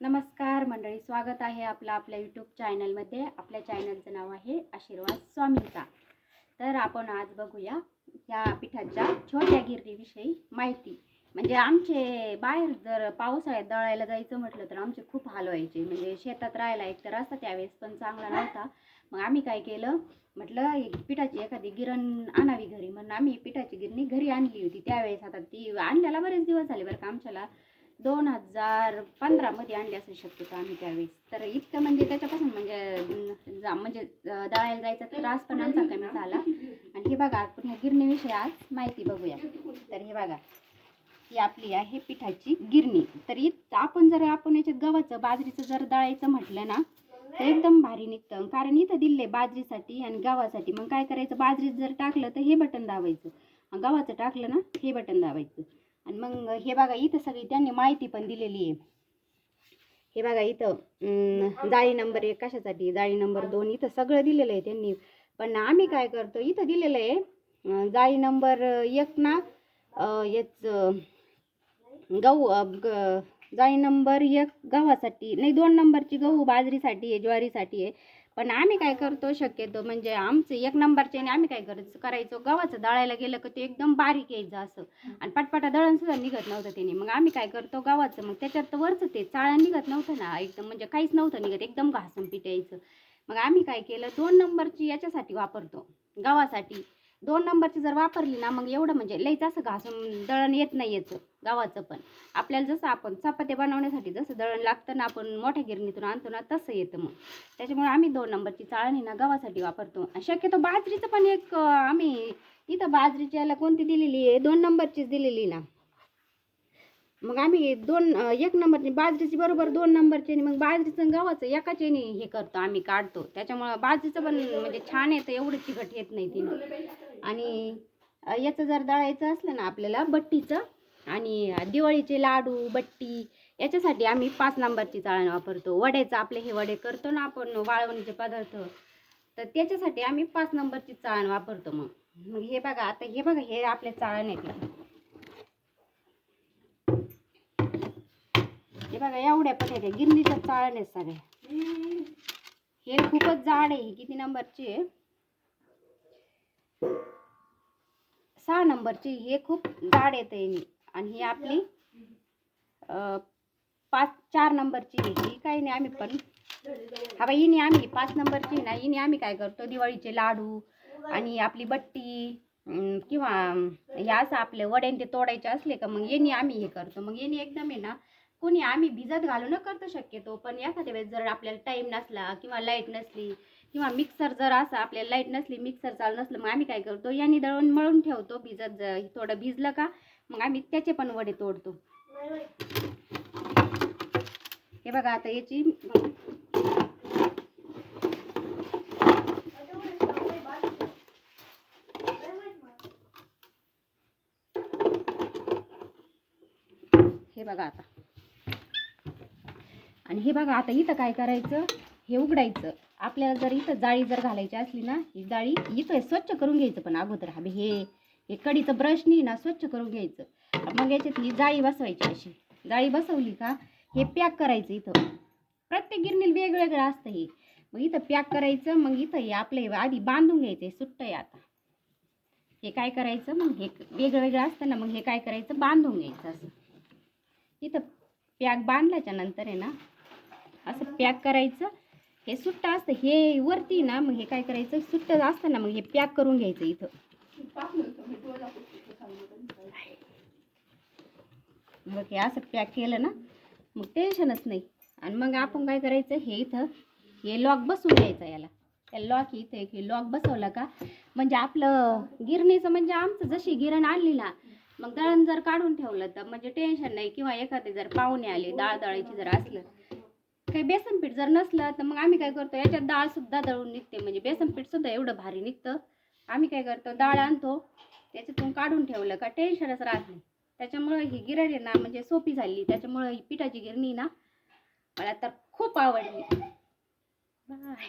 नमस्कार मंडळी स्वागत आहे आपलं आपल्या यूट्यूब चॅनलमध्ये आपल्या चॅनलचं नाव आहे आशीर्वाद स्वामींचा. तर आपण आज बघूया या पिठाच्या छोट्या गिरणीविषयी माहिती. म्हणजे आमचे बाहेर जर पावसाळ्यात दळायला जायचं म्हटलं तर आमचे खूप हाल व्हायचे म्हणजे शेतात राहायला एक तर रस्ता त्यावेळेस पण चांगला नव्हता. मग आम्ही काय केलं? म्हटलं एक पिठाची एखादी गिरण आणावी घरी. म्हणून आम्ही पिठाची गिरणी घरी आणली होती. त्यावेळेस आता ती आणल्याला बरेच दिवस झाले बरं का आमच्याला. दोन हजार पंधरामध्ये आणली असू शक्यतो आम्ही त्यावेळेस. तर इतकं म्हणजे त्याच्यापासून म्हणजे जा म्हणजे दळायला जायचा त्रास पण आमचा कमी झाला. आणि हे बघा पुन्हा गिरणीविषयी आज माहिती बघूया. तर हे बघा ही आपली आहे पिठाची गिरणी. तर इत आपण जर आपण याच्यात गव्हाचं बाजरीचं जर दळायचं म्हटलं ना तर एकदम भारी निघतं. कारण इथं दिले बाजरीसाठी आणि गव्हासाठी. मग काय करायचं? बाजरीत जर टाकलं तर हे बटन दाबायचं. गव्हाचं टाकलं ना हे बटन दाबायचं. आणि मग हे बघा इथं सगळी त्यांनी माहिती पण दिलेली आहे. हे बघा इथं जाळी नंबर एक कशासाठी? जाळी नंबर दोन इथं सगळं दिलेलं आहे त्यांनी. पण आम्ही काय करतो इथं दिलेलं आहे जाळी नंबर एक ना याच गहू ग- जाळी नंबर एक गव्हासाठी नाही दोन नंबरची गहू बाजरीसाठी आहे ज्वारीसाठी आहे. पण आम्ही काय करतो शक्यतो म्हणजे आमचं एक नंबरचे आणि आम्ही काय करायचं करायचो गव्हाचं दळायला गेलं का ते एकदम बारीक यायचं असं. आणि पटपटा दळण सुद्धा निघत नव्हतं त्याने मग आम्ही काय करतो गव्हाचं मग त्याच्यात तर वरचं ते चाळण निघत नव्हतं ना एकदम म्हणजे काहीच नव्हतं निघत एकदम घासून पीठ यायचं मग आम्ही काय केलं दोन नंबरची याच्यासाठी वापरतो गव्हासाठी. दोन नंबरची जर वापरली ना मग एवढं म्हणजे लईच असं घासून दळण येत नाही याचं गव्हाचं पण. आपल्याला जसं आपण चपात्या बनवण्यासाठी जसं दळण लागतं ना आपण मोठ्या गिरणीतून आणतो ना तसं येतं मग. त्याच्यामुळे आम्ही दोन नंबरची चाळणी ना गव्हासाठी वापरतो. शक्यतो बाजरीचं पण एक आम्ही इथं बाजरीची याला कोणती दिलेली आहे? दोन नंबरचीच दिलेली ना. मग आम्ही दोन एक नंबरची बाजरीची बरोबर दोन नंबरची आणि मग बाजरीचं गव्हाचं एकाच हे करतो आम्ही काढतो. त्याच्यामुळं बाजरीचं पण म्हणजे छान येतं एवढं तिखट येत नाही तिने. आणि याचं जर दळायचं असलं ना आपल्याला बट्टीचं आणि दिवाळीचे लाडू बट्टी याच्यासाठी आम्ही पाच नंबरची चाळण वापरतो. वड्याचं आपले हे वडे करतो ना आपण वाळवणीचे पदार्थ. तर त्याच्यासाठी आम्ही पाच नंबरची चाळण वापरतो मग. मग हे बघा आता हे बघा हे आपले चाळण आहेत हे बघा एवढ्या पण आहेत. गिरणीच्या चाळण आहेत सगळ्या. हे खूपच जाड आहे ही किती नंबरची आहे? सहा नंबरची हे खूप जाड येते मी. आणि ही आपली पाच चार नंबरची ही काही नाही आम्ही पण. हा बाई हिने आम्ही पाच नंबरची ना हिने आम्ही काय करतो? दिवाळीचे लाडू आणि आपली बट्टी किंवा हे असं आपले वड्यांचे ते तोडायचे असले का मग येणे आम्ही हे करतो. मग येणे एकदम आहे ना कोणी आम्ही भिजत घालून करतो शक्यतो पण एखाद्या वेळेस जर आपल्याला टाईम नसला किंवा लाइट नसली किंवा मिक्सर जर असं आपल्याला लाइट नसली मिक्सर चालू नसलं मग आम्ही काय करतो? याने दळून मळून ठेवतो. भिजत थोडं भिजलं का मग आम्ही त्याचे पण वडे तोडतो. हे बघा आता याची हे बघा आता. आणि हे बघा आता इथं काय करायचं? हे उघडायचं आपल्याला जर इथं जाळी जर घालायची असली ना ही जाळी इथं स्वच्छ करून घ्यायचं पण अगोदर. हवे हे हे कडीचं ब्रशनी ना स्वच्छ करून घ्यायचं. मग याच्यात ही जाळी बसवायची अशी. जाळी बसवली का हे पॅक करायचं इथं. प्रत्येक गिरणीला वेगवेगळं असतं हे. मग इथं पॅक करायचं मग इथं हे आपलं आधी बांधून घ्यायचं हे सुट्ट आहे आता. हे काय करायचं मग हे वेगळं वेगळं असतं ना मग हे काय करायचं बांधून घ्यायचं असं. इथं पॅक बांधल्याच्या नंतर आहे ना असं पॅक करायचं हे सुट्टं असतं. हे वरती ना मग हे काय करायचं? सुट्टं असतं ना मग हे पॅक करून घ्यायचं इथं. मग हे असं पॅक केलं ना मग टेन्शनच नाही. आणि मग आपण काय करायचं हे इथं हे लॉक बसवून घ्यायचं याला. त्या लॉक इथं एक हे लॉक बसवलं का म्हणजे आपलं गिरणीचं म्हणजे आमचं जशी गिरण आणली ना मग दळण जर काढून ठेवलं तर म्हणजे टेन्शन नाही. किंवा एखादे जर पाहुणे आले दाळदाळीची दळायची जर असलं काही बेसन पीठ जर नसलं तर मग आम्ही काय करतो याच्यात डाळ सुद्धा दळून निघते. म्हणजे बेसन पीठ सुद्धा एवढं भारी निघतं. आम्ही काय करतो डाळ आणतो त्याच्यातून काढून ठेवलं का टेन्शनच राहत नाही. त्याच्यामुळं ही गिरण ना म्हणजे सोपी झाली. त्याच्यामुळं ही पिठाची गिरणी ना मला तर खूप आवडली. बाय.